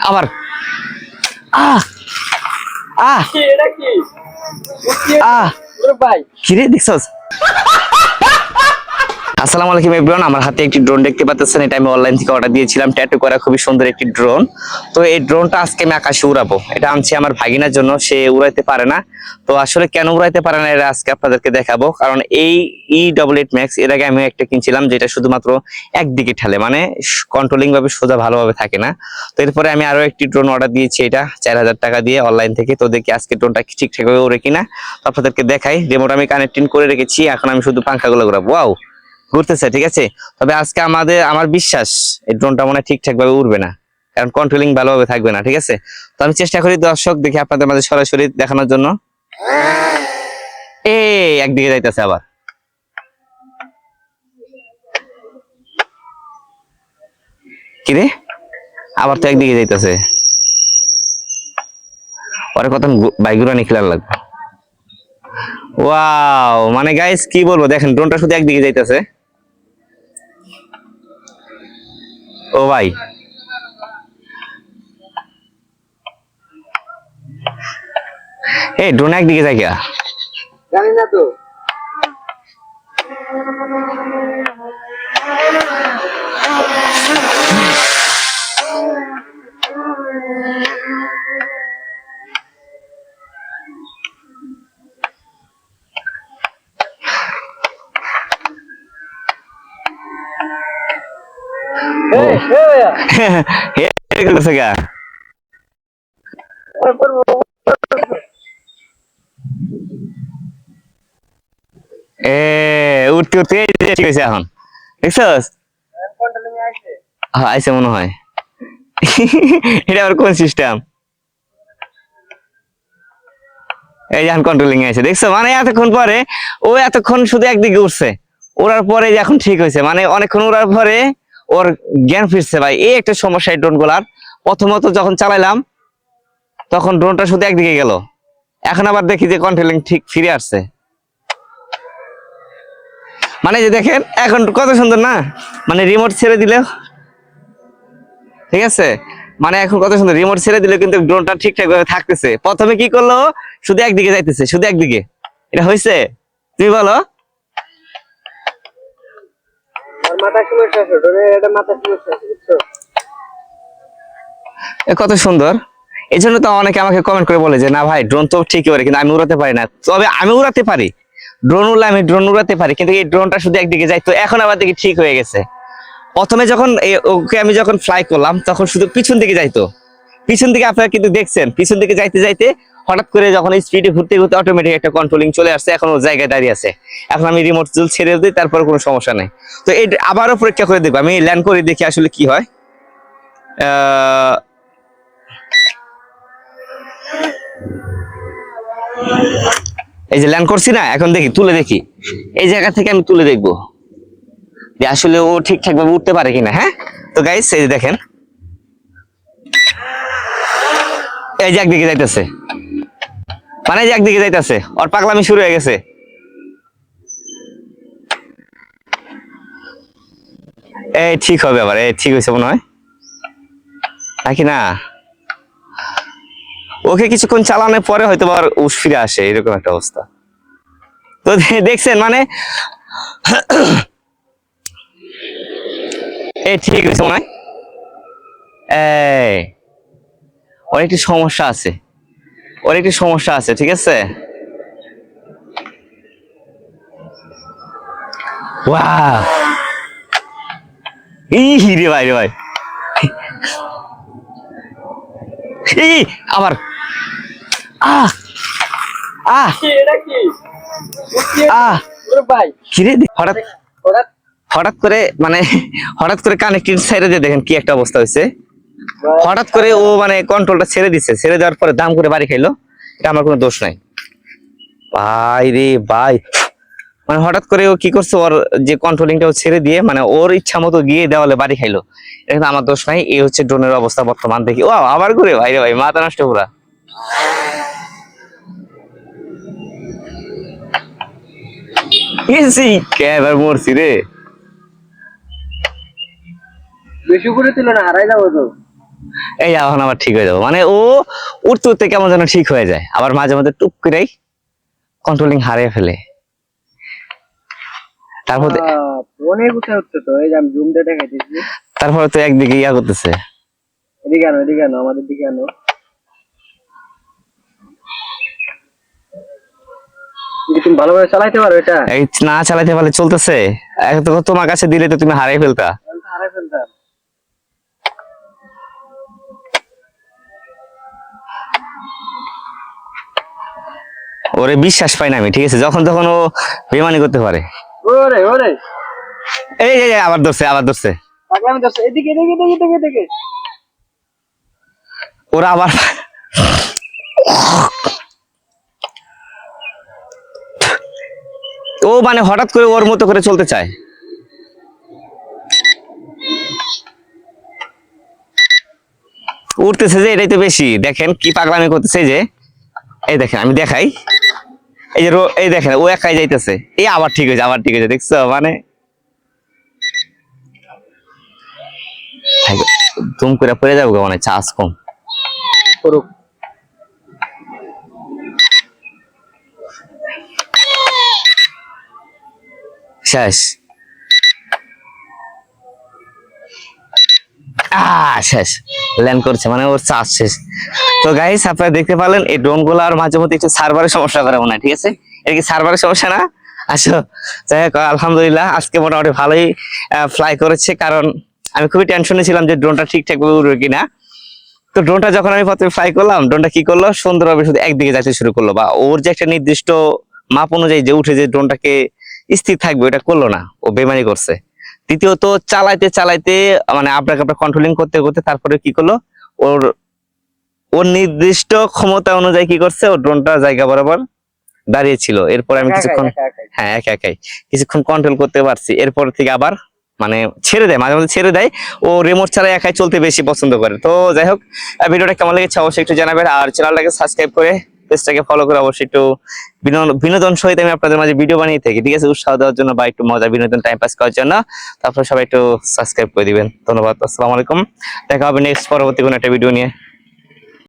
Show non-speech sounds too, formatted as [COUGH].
আবার আহ আহ। আহ। কিরে দেখছস? আসসালামু আলাইকুম এভরিওয়ান আমার হাতে একটি ড্রোন দেখতে পাচ্ছেন। এটা আমি অনলাইন থেকে অর্ডার দিয়েছিলাম। ট্যাটু করা খুবই সুন্দর একটি ড্রোন তো এই ড্রোনটা আজকে আমি আকাশে উড়াবো। এটা আনছি আমার ভাগিনার জন্য, সে উড়াইতে পারে না। তো আসলে কেন উড়াইতে পারে না, এটা আজকে আপনাদেরকে দেখাবো। কারণ এই ই ডবল এইট ম্যাক্স এর আগে আমি একটা কিনছিলাম, যেটা শুধুমাত্র একদিকে ঠেলে। মানে কন্ট্রোলিং ভাবে সোজা ভালোভাবে থাকে না। তো এরপরে আমি আরও একটি ড্রোন অর্ডার দিয়েছি এটা, চার হাজার টাকা দিয়ে অনলাইন থেকে। তো দেখি আজকে ড্রোনটা ঠিকঠাক ভাবে ওরে কিনা। তো আপনাদেরকে দেখাই। রিমোট আমি কানেক্টিং করে রেখেছি। এখন আমি শুধু পাঙ্খাগুলো ঘুরাবো। ওয়াও ঘুরতেছে, ঠিক আছে? তবে আজকে আমাদের, আমার বিশ্বাস, এই ড্রোনটা মনে ঠিকঠাক ভাবে উড়বে না। কারণ কন্ট্রোলিং ভালোভাবে থাকবে না, ঠিক আছে? তো আমি চেষ্টা করি দর্শক দেখি আপনাদের মাঝে সরাসরি দেখানোর জন্য। এ একদিকে যাইতেছে আবার। কিরে আবার তো একদিকে যাইতেছে। পরে কত বাইগুরানি খেলার লাগবে। ওয়াও মানে গাইস কি বলব, দেখেন ড্রোনটা শুধু একদিকে যাইতেছে। ও ভাই। এ ড্রোন একদিকে যাই জানি না তো। [LAUGHS] এ উঠতে উঠতে ঠিক আছে এখন। দেখছস? হ্যাঁ আইসে মনে হয়। [LAUGHS] এটা আবার কোন সিস্টেম এই যে কন্ট্রোলিং আছে দেখছ? মানে এতক্ষণ পরে ও এতক্ষণ শুধু একদিকে উঠছে। ওড়ার পরে এখন ঠিক হয়েছে। মানে অনেকক্ষণ উড়ার পরে ওর জ্ঞান ফিরছে ভাই। এই একটা সমস্যা ড্রোনগুলার। প্রথমত যখন চালাইলাম, তখন ড্রোনটা শুধু একদিকে গেল। এখন আবার দেখি যে কন্ট্রোলিং ঠিক ফিরে আসছে। মানে যে দেখেন, এখন কত সুন্দর না? মানে রিমোট ছেড়ে দিলেও ঠিক আছে? মানে এখন কত সুন্দর রিমোট ছেড়ে দিলে কিন্তু ড্রোনটা ঠিকঠাক ভাবে থাকতেছে। প্রথমে কি করল? শুধু একদিকে যাইতেছে, শুধু একদিকে। এটা হয়েছে তুমি বলো আর কত সুন্দর। এই জন্য তো অনেকে আমাকে কমেন্ট করে বলে যে, না ভাই ড্রোন তো ঠিকই ওরে, কিন্তু আমি উড়াতে পারি না। তবে আমি উড়াতে পারি। ড্রোন উড়লে আমি ড্রোন উড়াতে পারি, কিন্তু এই ড্রোনটা শুধু একদিকে যাই তো এখন আবার দিকে ঠিক হয়ে গেছে। প্রথমে যখন ওকে আমি যখন ফ্লাই করলাম, তখন শুধু পিছন দিকে যাইতো। পিছন দিকে আপনারা কিন্তু দেখছেন, পিছন দিকে যাইতে যাইতে হঠাৎ করে যখন স্পিডে ঘুরতে ঘুরতে অটোমেটিক একটা কন্ট্রোলিং চলে আসছে, এখন ও জায়গায় দাঁড়িয়ে আছে। এখন আমি রিমোট চুল ছেড়ে দিই, তারপর কোনো সমস্যা নেই। তো এই আবারও পরীক্ষা করে দেখব, আমি ল্যান্ড করে দেখি আসলে কি হয়। এই যে ল্যান্ড করছি না, এখন দেখি, তুলে দেখি। এই জায়গা থেকে আমি তুলে দেখব। যে আসলে ও ঠিকঠাক ভাবে উঠতে পারে কিনা হ্যাঁ? তো গাইস এই দেখেন। এই যে একদিকে যাইতেছে। মানে যে একদিকে যাইতেছে, ওর পাগলামি শুরু হয়ে গেছে। এই ঠিক হবে আবার, এই ঠিক হয়েছে মনে হয়। নাকি না? ওকে কিছুক্ষণ চালানোর পরে হয়তো আবার উস ফিরে আসে, এরকম একটা অবস্থা। তো দেখছেন মানে এই ঠিক আছে মনে হয়। একটি সমস্যা আছে। ওর একটি সমস্যা আছে ঠিক আছে? রে ভাই রে ভাই। আবার আহ! আহ! ভাই। কিরে হঠাৎ হঠাৎ করে মানে হঠাৎ করে কানেক্টিং দিয়ে দেখেন কি একটা অবস্থা হয়েছে। হঠাৎ করে ও মানে কন্ট্রোলটা ছেড়ে দিছে। ছেড়ে দেওয়ার পরে দাম করে বাড়ি খাইলো। এটা আমার কোনো দোষ নাই। ভাই রে ভাই। মানে হঠাৎ করে ও কি করছে, ওর যে কন্ট্রোলিংটা ও ছেড়ে দিয়ে মানে ওর ইচ্ছা মতো গিয়ে দেওয়ালে বাড়ি খাইলো। এটা আমার দোষ নাই, এই হচ্ছে ড্রোনের অবস্থা বর্তমান দেখি। ও আবার ঘুরে, ভাই রে ভাই, মাথা নষ্ট পুরা। মরছি রে? বেশি করে তুলো না, হারাই যাব তো। এই এখন আবার ঠিক হয়ে যাব। মানে ও উঠতে উঠতে কেমন যেন ঠিক হয়ে যায়। আবার মাঝে মধ্যে টুক করেই কন্ট্রোলিং হারিয়ে ফেলে। তারপর তো? এই যে আমি জুম দিয়ে দেখাইতেছি। তারপরে তো একদিকে ইয়া করতেছে। এদিকে আনো এদিকে আনো আমাদের দিকে আনো। তুমি ভালোভাবে চালাইতে পারো এটা? এই না চালাতে পারলে চলতেছে। তোমার কাছে দিলে তো তুমি হারিয়ে ফেলতা আমি তো হারাই ফেলতাম ওরে বিশ্বাস পাই না আমি ঠিক আছে? যখন তখন ও বেমানি করতে পারে। ওরে ওরে। এই এই, আবার ধরছে আবার ধরছে। এদিকে এদিকে এদিকে এদিকে এদিকে। ওরা আবার ও মানে হঠাৎ করে ওর মতো করে চলতে চায়। উঠতেছে যে এটাই তো বেশি। দেখেন কি পাগলামি করতেছে যে। এই দেখেন আমি দেখাই। এই যে এই দেখেন ও একাই যাইতেছে। এই আবার ঠিক হয়েছে আবার ঠিক হয়েছে দেখছ? মানে দুম করে পড়ে যাব মানে চাষ কম। করুক। শেষ। আহ শেষ। ল্যান্ড করছে মানে ওর চাষ শেষ। তো গাইস আপনারা দেখতে পারলেন, এই ড্রোনগুলো আর মাঝে মধ্যে একটু সার্ভারের সমস্যা করে মনে হয়, ঠিক আছে? এটা কি সার্ভারের সমস্যা না? আসো, যাই হোক, আলহামদুলিল্লাহ, আজকে মোটামুটি ভালোই ফ্লাই করেছে, কারণ আমি খুবই টেনশনে ছিলাম যে ড্রোনটা ঠিকঠাক ভাবে উড়বে কিনা। তো ড্রোনটা যখন আমি প্রথমে ফ্লাই করলাম ড্রোনটা কি করল? সুন্দরভাবে শুধু একদিকে যাইতে শুরু করল, বা ওর যে একটা নির্দিষ্ট মাপ অনুযায়ী যে উঠে যে ড্রোনটাকে স্থির থাকবে, ওটা করল না, ও বেমানি করছে। দ্বিতীয়ত, চালাইতে চালাইতে মানে আপনাকে আপনার কন্ট্রোলিং করতে করতে তারপরে কি করল? ওর ওর নির্দিষ্ট ক্ষমতা অনুযায়ী কি করছে? ও ড্রোনটা জায়গা বরাবর দাঁড়িয়ে ছিল। এরপর আমি কিছুক্ষণ হ্যাঁ একা একাই। কিছুক্ষণ কন্ট্রোল করতে পারছি। এরপর থেকে আবার মানে ছেড়ে দেয় মাঝে মাঝে ছেড়ে দেয়। ও রিমোট ছাড়া একাই চলতে বেশি পছন্দ করে। তো যাই হোক ভিডিওটা কেমন লেগেছে অবশ্যই একটু জানাবেন। আর চ্যানেলটাকে সাবস্ক্রাইব করে পেজটাকে ফলো করে অবশ্যই একটু বিনোদন বিনোদন সহিত আমি আপনাদের মাঝে ভিডিও বানিয়ে থাকি। ঠিক আছে? উৎসাহ দেওয়ার জন্য বা একটু মজা বিনোদন টাইম পাস করার জন্য। তারপর সবাই একটু সাবস্ক্রাইব করে দিবেন। ধন্যবাদ। আসসালামু আলাইকুম। দেখা হবে নেক্সট পরবর্তী কোনো একটা ভিডিও নিয়ে।